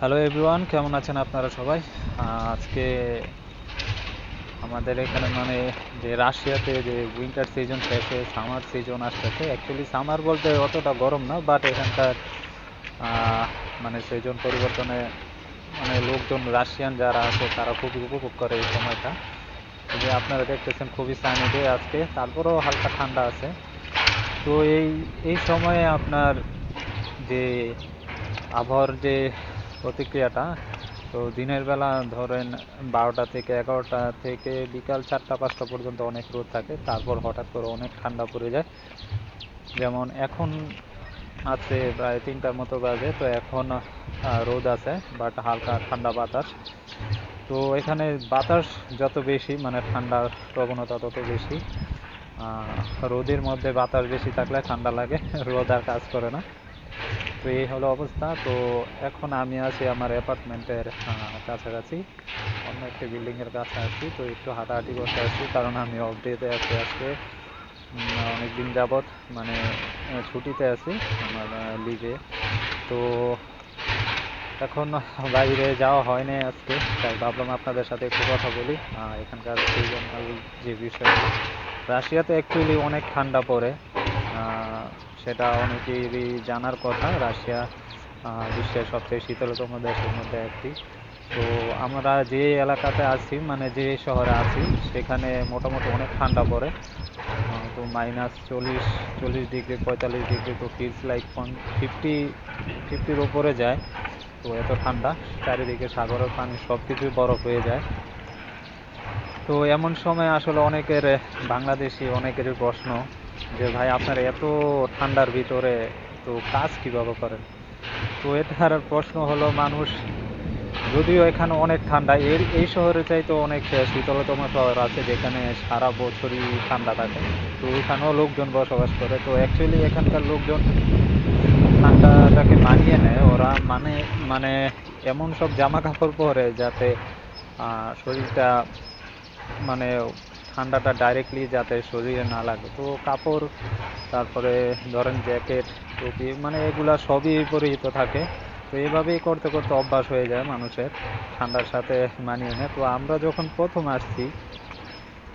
Hello everyone কেমন আছেন আপনারা সবাই? আজকে আমাদের এখানে মানে যে রাশিয়াতে যে উইন্টার সিজন শেষ সামার সিজন আসতেছে অ্যাকচুয়ালি সামার বলতে অতটা গরম না বাট এখানকার মানে সিজন পরিবর্তনে মানে লোকজন, রাশিয়ান যারা আছে, তারা খুবই উপভোগ করে এই সময়টা। যে আপনারা দেখতেছেন খুবই সানি ডে আজকে, তারপরেও হালকা ঠান্ডা আছে। তো এই এই সময়ে আপনার যে আবহাওয়ার যে প্রতিক্রিয়াটা। তো দিনের বেলা ধরেন বারোটা থেকে এগারোটা থেকে বিকাল চারটা, পাঁচটা পর্যন্ত অনেক রোদ থাকে। তারপর হঠাৎ করে অনেক ঠান্ডা পড়ে যায়। যেমন এখন আছে প্রায় তিনটার মতো বাজে, তো এখন রোদ আছে বাট হালকা ঠান্ডা বাতাস। তো এখানে বাতাস যত বেশি মানে ঠান্ডার প্রবণতা তত বেশি। রোদের মধ্যে বাতাস বেশি থাকলে ঠান্ডা লাগে, রোদ আর কাজ করে না। তো এই হলো অবস্থা। তো এখন আমি আছি আমার অ্যাপার্টমেন্টের কাছাকাছি। অন্য একটি বিল্ডিংয়ের কাছে আছি, তো একটু হাঁটাহাঁটি করতে আসছি কারণ আমি অফ ডেতে আছি আজকে। অনেক দিন যাবৎ মানে ছুটিতে আছি আমার লিভে তো এখন বাইরে যাওয়া হয়নি আজকে, তাই ভাবলাম আপনাদের সাথে একটু কথা বলি। এখানকার যে বিষয় রাশিয়াতে অ্যাকচুয়ালি অনেক ঠান্ডা পড়ে। সেটা অনেকেরই জানার কথা। রাশিয়া বিশ্বের সবচেয়ে শীতলতম দেশের মধ্যে একটি। তো আমরা যে এলাকাতে আছি মানে যে শহরে আছি, সেখানে মোটামুটি অনেক ঠান্ডা পড়ে। তো মাইনাস চল্লিশ চল্লিশ ডিগ্রি, পঁয়তাল্লিশ ডিগ্রি, তো ফিলস লাইক ফিফটি ফিফটির ওপরে যায়। তো এত ঠান্ডা, চারিদিকে সাগরের পানি সব কিছুই বরফ হয়ে যায়। তো এমন সময় আসলে অনেকের, বাংলাদেশি অনেকেরই প্রশ্ন যে ভাই, আপনার এত ঠান্ডার ভিতরে তো কাজ কীভাবে করেন? তো এটার প্রশ্ন হলো, মানুষ যদিও এখানে অনেক ঠান্ডা, এর, এই শহরে চাইতে অনেক শীতলতম শহর আছে যেখানে সারা বছরই ঠান্ডা থাকে। তো ওইখানেও লোকজন বসবাস করে। তো অ্যাকচুয়ালি এখানকার লোকজন ঠান্ডাটাকে মানিয়ে নেয়। ওরা মানে মানে এমন সব জামা কাপড় পরে যাতে শরীরটা মানে ঠান্ডাটা ডাইরেক্টলি যাতে শরীরে না লাগে। তো কাপড়, তারপরে ধরেন জ্যাকেট টুপি মানে এগুলা সবই পরিহিত থাকে। তো এইভাবেই করতে করতে অভ্যাস হয়ে যায় মানুষের, ঠান্ডার সাথে মানিয়ে নেয়। তো আমরা যখন প্রথম আসছি,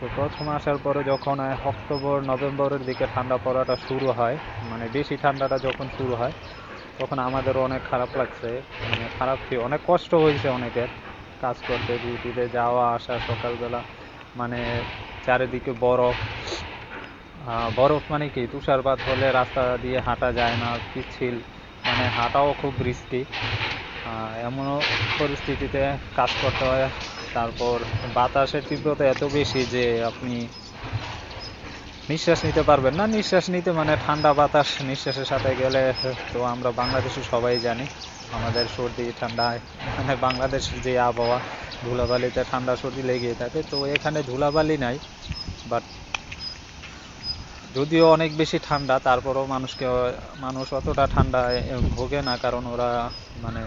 তো প্রথম আসার পরে যখন অক্টোবর, নভেম্বরের দিকে ঠান্ডা পড়াটা শুরু হয় মানে বেশি ঠান্ডাটা যখন শুরু হয়, তখন আমাদেরও অনেক খারাপ লাগছে। মানে খারাপ অনেক কষ্ট হয়েছে অনেকের কাজ করতে ডিউটিতে যাওয়া, আসা, সকালবেলা। মানে চারিদিকে বরফ। বরফ মানে কি? তুষারপাত হলে রাস্তা দিয়ে হাঁটা যায় না, পিচ্ছিল। মানে হাঁটাও খুব রিস্কি এমনও পরিস্থিতিতে কাজ করতে হয়। তারপর বাতাসের তীব্রতা এত বেশি যে আপনি নিঃশ্বাস নিতে পারবেন না। নিঃশ্বাস নিতে মানে ঠান্ডা বাতাস। নিঃশ্বাসের সাথে গেলে, তো আমরা বাংলাদেশে সবাই জানি। আমাদের সর্দি ঠান্ডায় মানে বাংলাদেশের যে আবহাওয়া ধুলাবালিতে ঠান্ডা সর্দি লেগেই থাকে, তো এখানে ধুলাবালি নাই বাট যদিও অনেক বেশি ঠান্ডা, তারপরেও মানুষকে, মানুষ অতটা ঠান্ডায় ভোগে না, কারণ ওরা মানে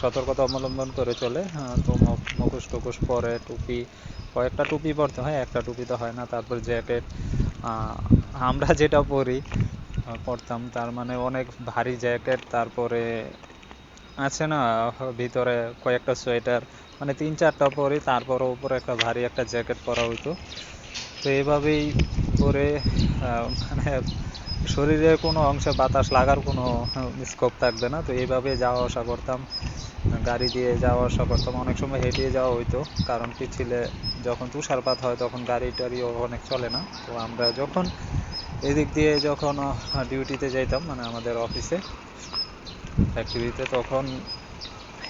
সতর্কতা অবলম্বন করে চলে তো মুখোশ টুকুশ পরে, টুপি, কয়েকটা টুপি পরতে হয়, একটা টুপি তো হয় না, তারপর জ্যাকেট আমরা যেটা পরি পরতাম, তার মানে অনেক ভারী জ্যাকেট, তারপরে আছে না, ভিতরে কয়েকটা সোয়েটার মানে তিন চারটা পরে, তারপর উপরে একটা ভারী একটা জ্যাকেট পরা হইতো। তো এভাবেই পরে মানে শরীরে কোনো অংশে বাতাস লাগার কোনো স্কোপ থাকবে না। তো এইভাবে যাওয়া আসা করতাম, গাড়ি দিয়ে যাওয়া আসা করতাম। অনেক সময় হেঁটে যাওয়া হইতো, কারণ পিছিলে যখন তুষারপাত হয় তখন গাড়ি টাড়িও অনেক চলে না। তো আমরা যখন এদিক দিয়ে যখন ডিউটিতে যাইতাম মানে আমাদের অফিসে ফ্যাক্টরিতে তখন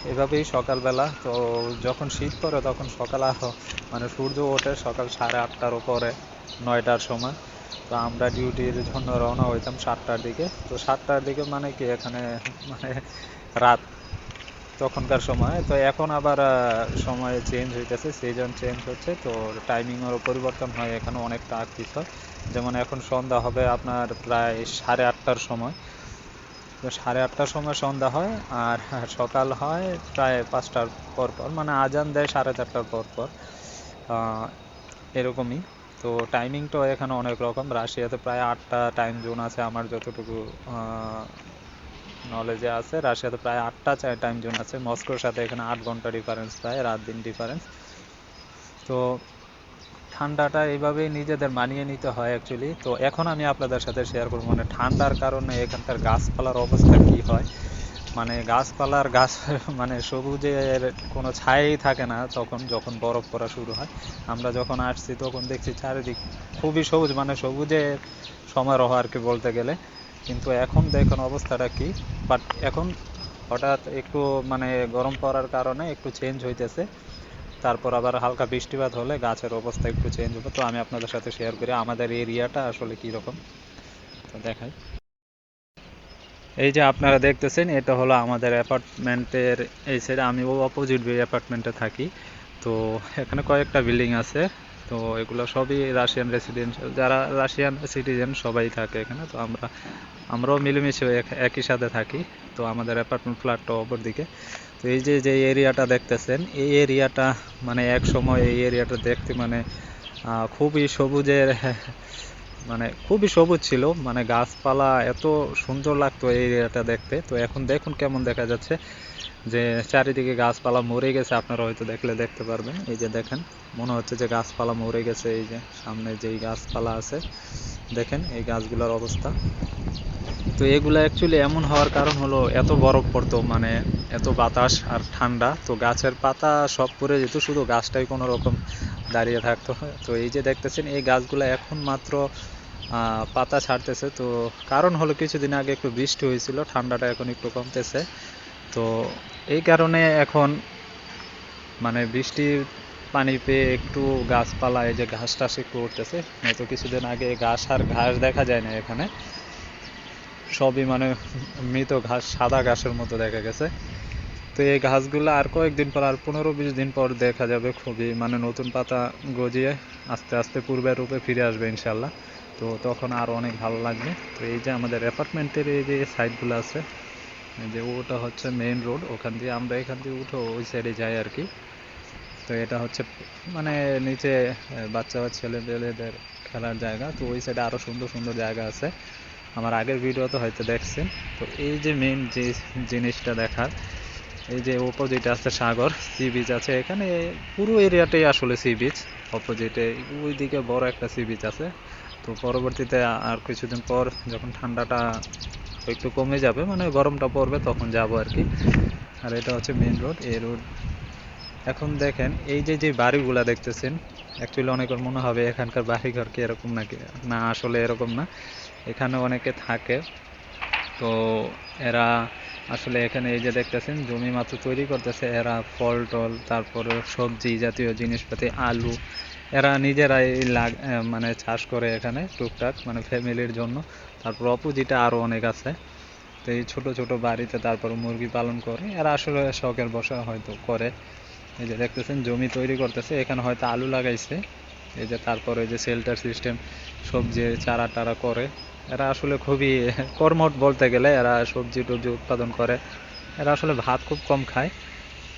এভাবেই সকালবেলা, তো যখন শীত পড়ে তখন সকাল মানে সূর্য ওঠে সকাল সাড়ে আটটার উপরে, নয়টার সময়। তো আমরা ডিউটির জন্য রওনা হইতাম সাতটার দিকে। তো সাতটার দিকে মানে কি এখানে মানে রাত তখনকার সময়। তো এখন আবার সময় চেঞ্জ হইতেছে সিজন চেঞ্জ হচ্ছে, তো টাইমিংয়েরও পরিবর্তন হয় এখানে অনেকটা আগ পিছয় যেমন এখন সন্ধ্যা হবে আপনার প্রায় সাড়ে আটটার সময়। তো সাড়ে আটটার সময় সন্ধ্যা হয় আর সকাল হয় প্রায় পাঁচটার পর পর মানে আজান দেয় সাড়ে চারটার পর পর। এরকমই। তো টাইমিংটাও এখানে অনেক রকম। রাশিয়াতে প্রায় আটটা টাইম জোন আছে আমার যতটুকু নলেজে আছে। রাশিয়াতে প্রায় আটটা টাইম জোন আছে। মস্কোর সাথে এখানে আট ঘণ্টা ডিফারেন্স প্রায় রাত দিন ডিফারেন্স তো ঠান্ডাটা এইভাবেই নিজেদের মানিয়ে নিতে হয় অ্যাকচুয়ালি তো এখন আমি আপনাদের সাথে শেয়ার করব মানে ঠান্ডার কারণে এখানকার গাছপালার অবস্থা কি হয়? মানে গাছপালার গাছ মানে সবুজের কোনো ছায়াই থাকে না তখন যখন বরফ পড়া শুরু হয়। আমরা যখন আসছি তখন দেখছি চারিদিক খুবই সবুজ মানে সবুজের সমারোহ আর কি বলতে গেলে। কিন্তু এখন দেখুন অবস্থাটা কি বাট এখন হঠাৎ একটু মানে গরম পড়ার কারণে একটু চেঞ্জ হইতেছে। তারপর আবার হালকা বৃষ্টিপাত হলে গাছের অবস্থা একটু চেঞ্জ হবে। তো আমি আপনাদের সাথে শেয়ার করি, আমাদের এরিয়াটা আসলে কীরকম তো দেখাই। এই যে আপনারা দেখতেছেন, এটা হলো আমাদের অ্যাপার্টমেন্টের এই সাইডে আমি অপোজিট অ্যাপার্টমেন্টে থাকি। তো এখানে কয়েকটা বিল্ডিং আছে। তো এগুলো সবই রাশিয়ান রেসিডেন্সিয়াল যারা রাশিয়ান সিটিজেন সবাই থাকে এখানে, তো আমরা, আমরাও মিলেমিশে একই সাথে থাকি, তো আমাদের অ্যাপার্টমেন্ট ফ্ল্যাটটা অপর দিকে তো এই যে যে এরিয়াটা দেখতেছেন, এই এরিয়াটা মানে এক সময় এই এরিয়াটা দেখতে মানে খুবই সবুজের মানে খুবই সবুজ ছিল মানে গাছপালা এত সুন্দর লাগতো এই এরিয়াটা দেখতে। তো এখন দেখুন কেমন দেখা যাচ্ছে। যে চারিদিকে গাছপালা মরে গেছে, আপনারা হয়তো দেখলে দেখতে পারবেন। এই যে দেখেন, মনে হচ্ছে যে গাছপালা মরে গেছে। এই যে সামনে যেই গাছপালা আছে, দেখেন এই গাছগুলোর অবস্থা। তো এগুলো অ্যাকচুয়ালি এমন হওয়ার কারণ হলো এত বরফ পড়তো মানে এত বাতাস আর ঠান্ডা। তো গাছের পাতা সব পরে যেত, শুধু গাছটাই কোনো রকম দাঁড়িয়ে থাকতো। তো এই যে দেখতেছেন, এই গাছগুলো এখন মাত্র পাতা ছাড়তেছে। তো কারণ হলো কিছুদিন আগে একটু বৃষ্টি হয়েছিল, ঠান্ডাটা এখন একটু কমতেছে। তো এই কারণে এখন মানে বৃষ্টির পানি পেয়ে একটু গাছপালা, এই যে ঘাস টাস একটু উঠতেছে, নয়তো কিছুদিন আগে ঘাস আর ঘাস দেখা যায় না এখানে। সবই মানে মৃত ঘাস, সাদা ঘাসের মতো দেখা গেছে। তো এই ঘাসগুলো আর কয়েকদিন পর, আর পনেরো বিশ দিন পর দেখা যাবে খুবই। মানে নতুন পাতা গজিয়ে আস্তে আস্তে পূর্বের রূপে ফিরে আসবে ইনশাল্লাহ তো তখন আরও অনেক ভালো লাগবে। তো এই যে আমাদের অ্যাপার্টমেন্টের এই যে সাইডগুলো আছে যে ওটা হচ্ছে মেইন রোড ওখান দিয়ে আমরা এখান দিয়ে উঠো ওই সাইডে যাই আর কি। তো এটা হচ্ছে মানে নিচে বাচ্চা বা ছেলে পেলেদের খেলার জায়গা। তো ওই সাইডে আরও সুন্দর সুন্দর জায়গা আছে। আমার আগের ভিডিওতে হয়তো দেখছেন। তো এই যে মেইন যে জিনিসটা দেখার, এই যে অপোজিটে আছে সাগর সি বিচ আছে। এখানে পুরো এরিয়াটাই আসলে সি বিচ অপোজিটে ওই দিকে বড় একটা সি বিচ আছে। তো পরবর্তীতে আর কিছুদিন পর যখন ঠান্ডাটা একটু কমে যাবে মানে গরমটা পড়বে তখন যাব আর কি। আর এটা হচ্ছে মেন রোড এই রোড এখন দেখেন, এই যে যে বাড়িগুলা দেখতেছেন অ্যাকচুয়ালি অনেকের মনে হবে এখানকার বাড়িঘর কি এরকম নাকি? না, আসলে এরকম না। এখানে অনেকে থাকে। তো এরা আসলে এখানে এই যে দেখতেছেন, জমি মাত্র তৈরি করতেছে। এরা ফল টল তারপরে সবজি জাতীয় জিনিসপাতি, আলু এরা নিজেরাই লাগ মানে চাষ করে এখানে টুকটাক মানে ফ্যামিলির জন্য। তারপর অপোজিটে আরও অনেক আছে। তো এই ছোটো ছোটো বাড়িতে তারপর মুরগি পালন করে। এরা আসলে শখের বসা হয়তো করে। এই যে দেখতেছেন, জমি তৈরি করতেছে। এখানে হয়তো আলু লাগাইছে। এই যে তারপরে যে শেল্টার সিস্টেম সবজি, চারা টারা করে। এরা আসলে খুবই কর্মট বলতে গেলে। এরা সবজি টবজি উৎপাদন করে। এরা আসলে ভাত খুব কম খায়।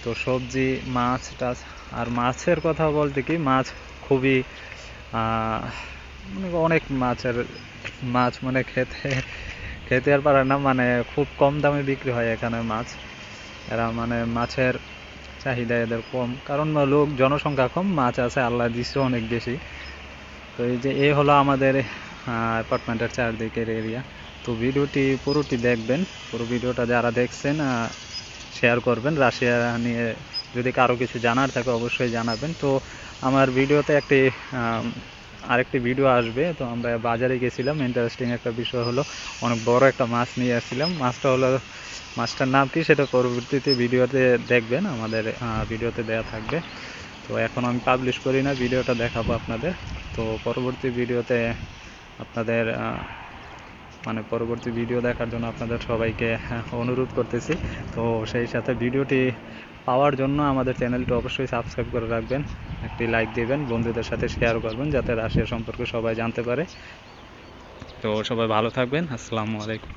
তো সবজি, মাছ, টাছ আর মাছের কথা বলতে কি? মাছ খুবই মানে অনেক মাছের মাছ মানে খেতে খেতে আর পারে না মানে খুব কম দামে বিক্রি হয় এখানে মাছ। এরা মানে মাছের চাহিদা এদের কম, কারণ লোক, জনসংখ্যা কম, মাছ আছে, আল্লাহ দিচ্ছে অনেক বেশি। তো এই যে এই হলো আমাদের অ্যাপার্টমেন্টের চারদিকের এরিয়া তো ভিডিওটি পুরোটি দেখবেন, পুরো ভিডিওটা যারা দেখছেন শেয়ার করবেন। রাশিয়া নিয়ে যদি কারও কিছু জানার থাকে, অবশ্যই জানাবেন। তো আমার ভিডিওতে একটি আরেকটি ভিডিও আসবে, তো আমরা বাজারে গেছিলাম। ইন্টারেস্টিং একটা বিষয় হলো, অনেক বড় একটা মাছ নিয়ে আসছিলাম। মাছটা হলো, মাছটার নাম কি সেটা পরবর্তীতে ভিডিওতে দেখবেন, আমাদের ভিডিওতে দেওয়া থাকবে। তো এখন আমি পাবলিশ করি না, ভিডিওটা দেখাবো আপনাদের। তো পরবর্তী ভিডিওতে আপনাদের মানে পরবর্তী ভিডিও দেখার জন্য আপনাদের সবাইকে অনুরোধ করতেছি। তো সেই সাথে ভিডিওটি পাওয়ার জন্য আমাদের চ্যানেলটি অবশ্যই সাবস্ক্রাইব করে রাখবেন, একটি লাইক দেবেন, বন্ধুদের সাথে শেয়ার করবেন যাতে রাশিয়া সম্পর্কে সবাই জানতে পারে। তো সবাই ভালো থাকবেন, আসসালামু আলাইকুম।